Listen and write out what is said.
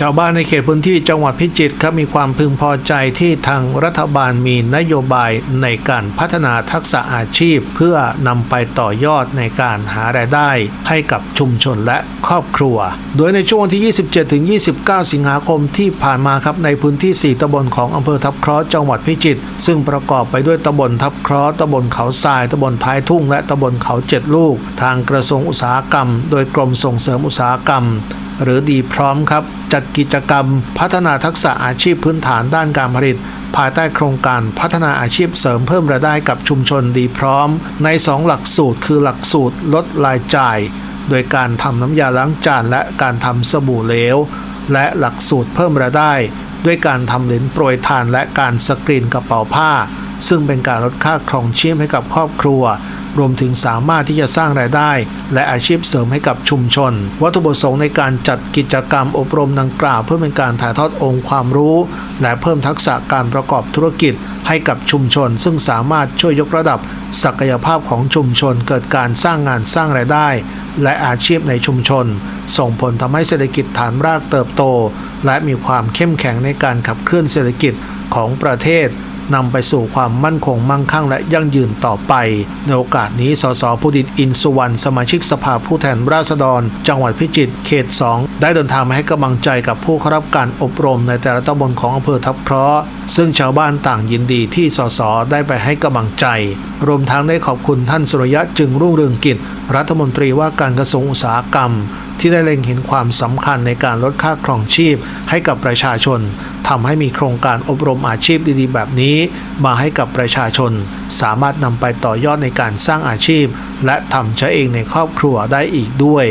ชาวบ้านในเขตพื้นที่จังหวัดพิจิตรครับมีความพึงพอใจที่ทางรัฐบาลมีนโยบายในการพัฒนาทักษะอาชีพ เพื่อนำไปต่อยอดในการหารายได้ให้กับชุมชนและครอบครัว โดยในช่วงที่ 27-29 สิงหาคมที่ผ่านมาครับในพื้นที่ 4ตำบลของอำเภอทับเคราะห์จังหวัดพิจิตรซึ่งประกอบไปด้วยตำบลทับเคราะห์ตำบลเขาทรายตำบลท้ายทุ่ง และตำบลเขาเจ็ดลูก ทางกระทรวงอุตสาหกรรม โดยกรมส่งเสริมอุตสาหกรรม หรือดีพร้อมครับ จัดกิจกรรม พัฒนาทักษะอาชีพพื้นฐานด้านการผลิต ภายใต้โครงการพัฒนาอาชีพเสริมเพิ่มรายได้กับชุมชนดีพร้อม ใน 2 หลักสูตรคือหลักสูตรลดรายจ่าย โดยการทำน้ำยาล้างจานและการทำสบู่เหลว และหลักสูตรเพิ่มรายได้ ด้วยการทำเหรียญโปรยทานและการสกรีนกระเป๋าผ้า ซึ่งเป็นการลดค่าครองชีพให้กับครอบครัว รวมถึงสามารถที่จะสร้างรายได้ และอาชีพเสริมให้กับชุมชน วัตถุประสงค์ในการจัดกิจกรรมอบรมดังกล่าว เพื่อเป็นการถ่ายทอดองค์ความรู้ และเพิ่มทักษะการประกอบธุรกิจให้กับชุมชน ซึ่งสามารถช่วยยกระดับ ศักยภาพของชุมชน เกิดการสร้างงานสร้างรายได้ และอาชีพในชุมชน ส่งผลทำให้เศรษฐกิจฐานรากเติบโต และมีความเข้มแข็งในการขับเคลื่อนเศรษฐกิจของประเทศ นำไปสู่ความมั่นคงมั่งคั่งและยั่งยืนต่อไป ในโอกาสนี้สสพุดิตอินสุวรรณสมาชิกสภาผู้แทนราษฎร จังหวัดพิจิตรเขต 2 ได้เดินทางมาให้กำลังใจกับผู้เข้ารับการอบรมในแต่ละตำบลของอำเภอทับเคราะห์ซึ่งชาวบ้านต่างยินดีที่สสได้ไปให้กำลังใจ รวมทั้งได้ขอบคุณท่านสุรยะจึงรุ่งเรืองกิจ รัฐมนตรีว่าการกระทรวงอุตสาหกรรม ที่ได้เล็งเห็นความสำคัญในการลดค่าครองชีพให้กับประชาชนทำให้มีโครงการอบรมอาชีพดีๆ แบบนี้ มาให้กับประชาชน สามารถนำไปต่อยอดในการสร้างอาชีพ และทำใช้เองในครอบครัวได้อีกด้วย